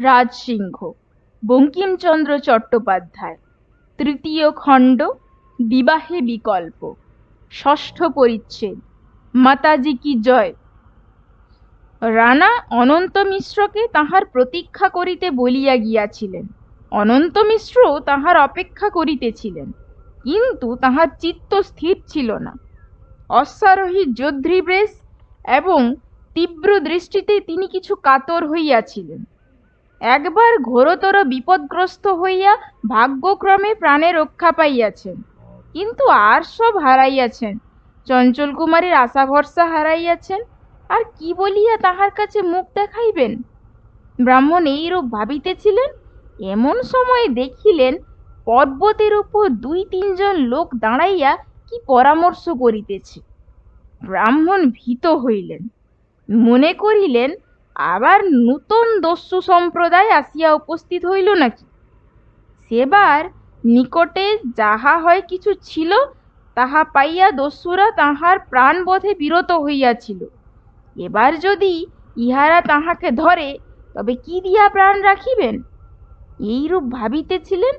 রাজসিংহ, বঙ্কিমচন্দ্র চট্টোপাধ্যায়, তৃতীয় খণ্ড, বিবাহে বিকল্প, ষষ্ঠ পরিচ্ছেদ, মাতাজি কি জয়? রানা অনন্ত মিশ্রকে তাহার প্রতীক্ষা করিতে বলিয়া গিয়াছিলেন। অনন্ত মিশ্রও তাহার অপেক্ষা করিতেছিলেন, কিন্তু তাহার চিত্ত স্থির ছিল না। অশ্বারোহী যোদ্ধিব্রেশ এবং তীব্র দৃষ্টিতে তিনি কিছু কাতর হইয়াছিলেন। একবার ঘোরতর বিপদগ্রস্ত হইয়া ভাগ্যক্রমে প্রাণে রক্ষা পাইয়াছেন। কিন্তু আর সব হারাইয়াছেন। চঞ্চল কুমারীর আশা ভরসা হারাইয়াছেন। আর কি বলিয়া তাহার কাছে মুখ দেখাইবেন? ব্রাহ্মণ এইরূপ ভাবিতেছিলেন, এমন সময় দেখিলেন পর্বতের উপর দুই তিনজন লোক দাঁড়াইয়া কি পরামর্শ করিতেছে। ব্রাহ্মণ ভীত হইলেন। মনে করিলেন আবার নূতন দস্যু সম্প্রদায় আসিয়া উপস্থিত হইল নাকি? সেবার নিকটে যাহা হয় কিছু ছিল, তাহা পাইয়া দস্যুরা তাহার প্রাণবধে বিরত হইয়াছিল। এবার যদি ইহারা তাহাকে ধরে, তবে কি দিয়া প্রাণ রাখিবেন? এইরূপ ভাবিতেছিলেন,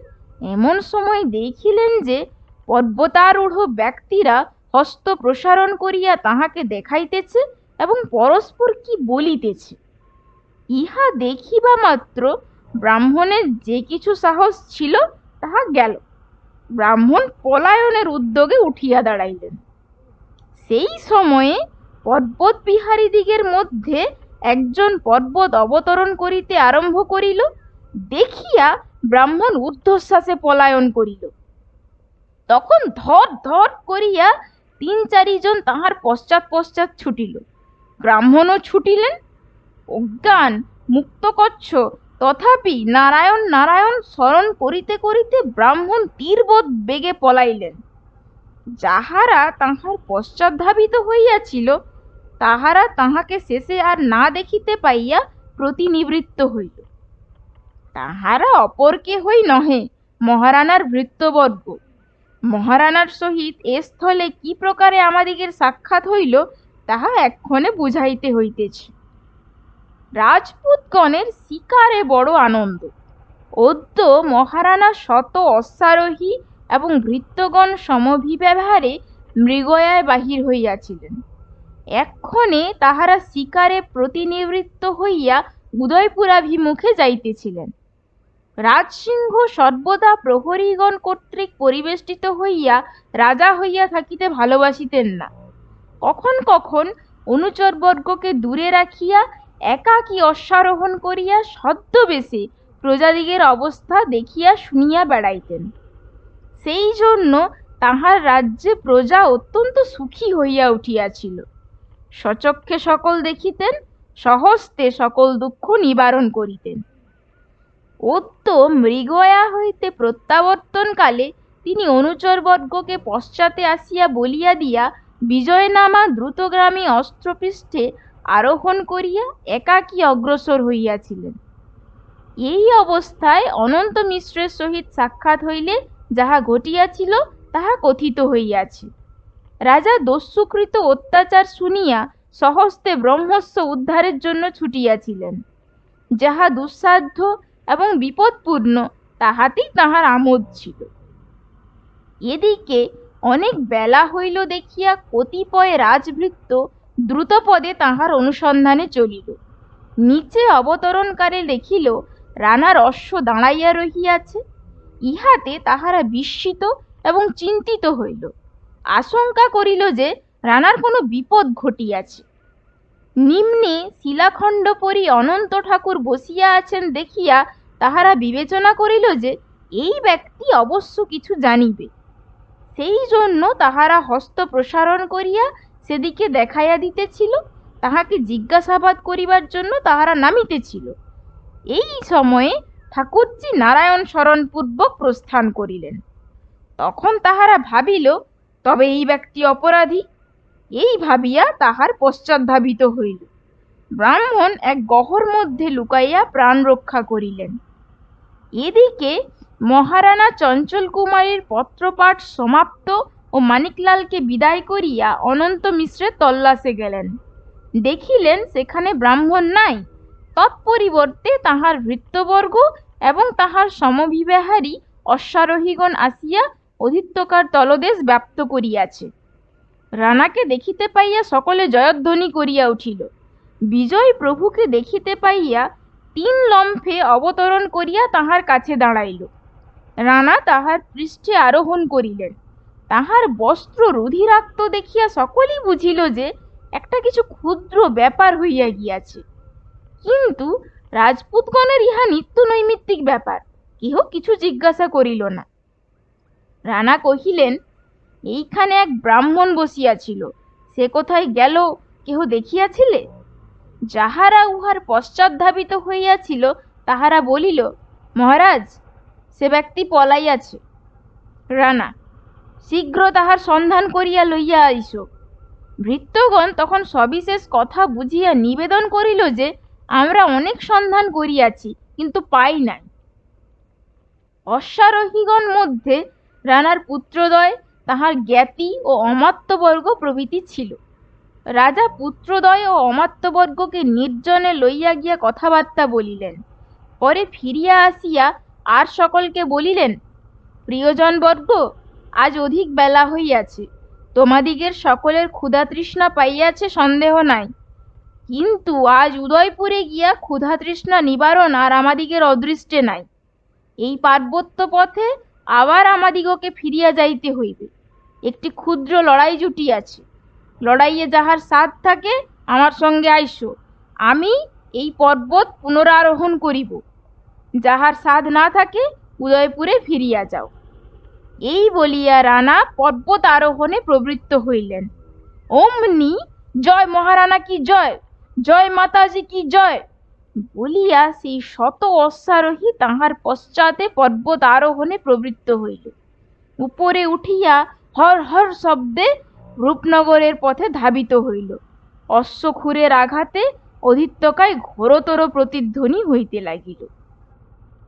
এমন সময় দেখিলেন যে পর্বতারূঢ় ব্যক্তিরা হস্ত প্রসারণ করিয়া তাহাকে দেখাইতেছে এবং পরস্পর কি বলিতেছে। ইহা দেখিবা মাত্র ব্রাহ্মণের যে কিছু সাহস ছিল, তাহা গেল। ব্রাহ্মণ পলায়নের উদ্যোগে উঠিয়া দাঁড়াইলেন। সেই সময়ে পর্বত বিহারীদিগের মধ্যে একজন পর্বত অবতরণ করিতে আরম্ভ করিল, দেখিয়া ব্রাহ্মণ ঊর্ধ্বশ্বাসে পলায়ন করিল। তখন ধর ধর করিয়া তিন চারিজন তাহার পশ্চাৎ পশ্চাৎ ছুটিল। ব্রাহ্মণও ছুটিলেন অজ্ঞান, মুক্তকচ্ছ। তথাপি নারায়ণ নারায়ণ স্মরণ করিতে করিতে ব্রাহ্মণ তীরবোধ বেগে পলাইলেন। যাহারা তাহার পশ্চাৎধাবিত হইয়াছিল, তাহারা তাহাকে শেষে আর না দেখিতে পাইয়া প্রতিনিবৃত্ত হইল। তাহারা অপর কেহই নহে, মহারানার ভৃত্যবর্গ। মহারানার সহিত এ স্থলে কি প্রকারে আমাদিগের সাক্ষাৎ হইল, তাহা এক্ষণে বুঝাইতে হইতেছে। রাজপুতগণের শিকারে বড় আনন্দ। অদ্য মহারানা শত অশ্বারোহী এবং ভৃত্যগণ সমভিব্যবহারে মৃগয়ায় বাহির হইয়াছিলেন। এক্ষণে তাহারা শিকারে প্রতিনিবৃত্ত হইয়া উদয়পুরাভিমুখে যাইতেছিলেন। রাজসিংহ সর্বদা প্রহরীগণ কর্তৃক পরিবেষ্টিত হইয়া রাজা হইয়া থাকিতে ভালোবাসিতেন না। কখন কখন অনুচরবর্গকে দূরে রাখিয়া একাকী অশ্বারোহণ করিয়া ছদ্মবেশে প্রজাদিগের অবস্থা দেখিয়া শুনিয়া বেড়াইতেন। সেই জন্য তাহার রাজ্যে প্রজা অত্যন্ত সুখী হইয়া উঠিয়াছিল। সচক্ষে সকল দেখিতেন, সহস্তে সকল দুঃখ নিবারণ করিতেন। অত্য মৃগয়া হইতে প্রত্যাবর্তনকালে তিনি অনুচরবর্গকে পশ্চাতে আসিয়া বলিয়া দিয়া, বিজয়নামা দ্রুতগ্রামী অস্ত্রপৃষ্ঠে আরোহণ করিয়া একাকী অগ্রসর হইয়াছিলেন। এই অবস্থায় অনন্ত মিশ্রের সহিত সাক্ষাৎ হইলে যাহা ঘটিয়াছিল, তাহা কথিত হইয়াছে। রাজা দস্যুকৃত অত্যাচার শুনিয়া সহস্তে ব্রহ্মস্ব উদ্ধারের জন্য ছুটিয়াছিলেন। যাহা দুঃসাধ্য এবং বিপদপূর্ণ, তাহাতেই তাহার আমোদ ছিল। এদিকে অনেক বেলা হইল দেখিয়া কতিপয় রাজভৃত্য দ্রুতপদে তাহার অনুসন্ধানে চলিল। নিচে অবতরণকালে দেখিল, রানার অশ্ব দাঁড়াইয়া রহিয়াছে। ইহাতে তাহারা বিস্মিত এবং চিন্তিত হইল। আশঙ্কা করিল যে, রানার কোনো বিপদ ঘটিয়াছে। নিম্নে শিলাখণ্ড পরি অনন্ত ঠাকুর বসিয়া আছেন দেখিয়া তাহারা বিবেচনা করিল যে, এই ব্যক্তি অবশ্য কিছু জানিবে। সেই জন্য তাহারা হস্ত প্রসারণ করিয়া সেদিকে দেখাইয়া দিতেছিল, তাহাকে জিজ্ঞাসাবাদ করিবার জন্য তাহারা নামিতেছিল। এই সময়ে ঠাকুরজি নারায়ণ স্মরণপূর্বক প্রস্থান করিলেন। তখন তাহারা ভাবিল, তবে এই ব্যক্তি অপরাধী। এই ভাবিয়া তাহার পশ্চাৎধাবিত হইল। ব্রাহ্মণ এক গহর মধ্যে লুকাইয়া প্রাণ রক্ষা করিলেন। এদিকে মহারানা চঞ্চল কুমারীর পত্রপাঠ সমাপ্ত ও মানিকলালকে বিদায় করিয়া অনন্ত মিশ্রে তল্লাশে গেলেন। দেখিলেন সেখানে ব্রাহ্মণ নাই। তৎপরিবর্তে তাহার ভৃত্যবর্গ এবং তাহার সমবিবাহারী অশ্বারোহীগণ আসিয়া অধিত্যকার তলদেশ ব্যাপ্ত করিয়াছে। রানাকে দেখিতে পাইয়া সকলে জয়ধ্বনি করিয়া উঠিল। বিজয় প্রভুকে দেখিতে পাইয়া তিন লম্ফে অবতরণ করিয়া তাহার কাছে দাঁড়াইল। রানা তাহার পৃষ্ঠে আরোহণ করিলেন। তাহার বস্ত্র রুধিরাক্ত দেখিয়া সকলেই বুঝিল যে একটা কিছু ক্ষুদ্র ব্যাপার হইয়া গিয়াছে। কিন্তু রাজপুতগণের ইহা নিত্য নৈমিত্তিক ব্যাপার, কেহ কিছু জিজ্ঞাসা করিল না। রানা কহিলেন, এইখানে এক ব্রাহ্মণ বসিয়াছিল, সে কোথায় গেল কেহ দেখিয়াছিলে? যাহারা উহার পশ্চাৎধাবিত হইয়াছিল, তাহারা বলিল, মহারাজ, সে ব্যক্তি পলাইয়াছে। রানা শীঘ্র তাহার সন্ধান করিয়া লইয়া আইস। ভৃত্যগণ তখন সবিশেষ কথা বুঝিয়া নিবেদন করিল যে, আমরা অনেক সন্ধান করিয়াছি, কিন্তু পাই নাই। অশ্বারোহীগণ মধ্যে রানার পুত্রদ্বয়, তাহার জ্ঞাতি ও অমাত্যবর্গ প্রভৃতি ছিল। রাজা পুত্রদ্বয় ও অমাত্যবর্গকে নির্জনে লইয়া গিয়া কথাবার্তা বলিলেন। পরে ফিরিয়া আসিয়া আর সকলকে বলিলেন, প্রিয়জনবর্গ আজ অধিক বেলা হইয়াছে। তোমাদিগের সকলের ক্ষুধা তৃষ্ণা পাইয়াছে, সন্দেহ নাই। কিন্তু আজ উদয়পুরে গিয়া ক্ষুধা তৃষ্ণা নিবারণ আর আমাদিগের অদৃষ্টে নাই। এই পার্বত্য পথে আবার আমাদিগকে ফিরিয়া যাইতে হইবে। একটি ক্ষুদ্র লড়াই জুটি আছে লড়াইয়ে যাহার সাথ থাকে, আমার সঙ্গে আইসো। আমি এই পর্বত পুনরারোহণ করিব। যাহার সাধ না থাকে, উদয়পুরে ফিরিয়া যাও। এই বলিয়া রানা পর্বত আরোহণে প্রবৃত্ত হইলেন। অমনি, জয় মহারানা কি জয়? জয় মাতাজি কি জয়? বলিয়া সেই শত অশ্বারোহী তাহার পশ্চাতে পর্বত আরোহণে প্রবৃত্ত হইল। উপরে উঠিয়া হর হর শব্দে রূপনগরের পথে ধাবিত হইল। অশ্বক্ষুরের আঘাতে অধিত্যকায় ঘোরতর প্রতিধ্বনি হইতে লাগিল।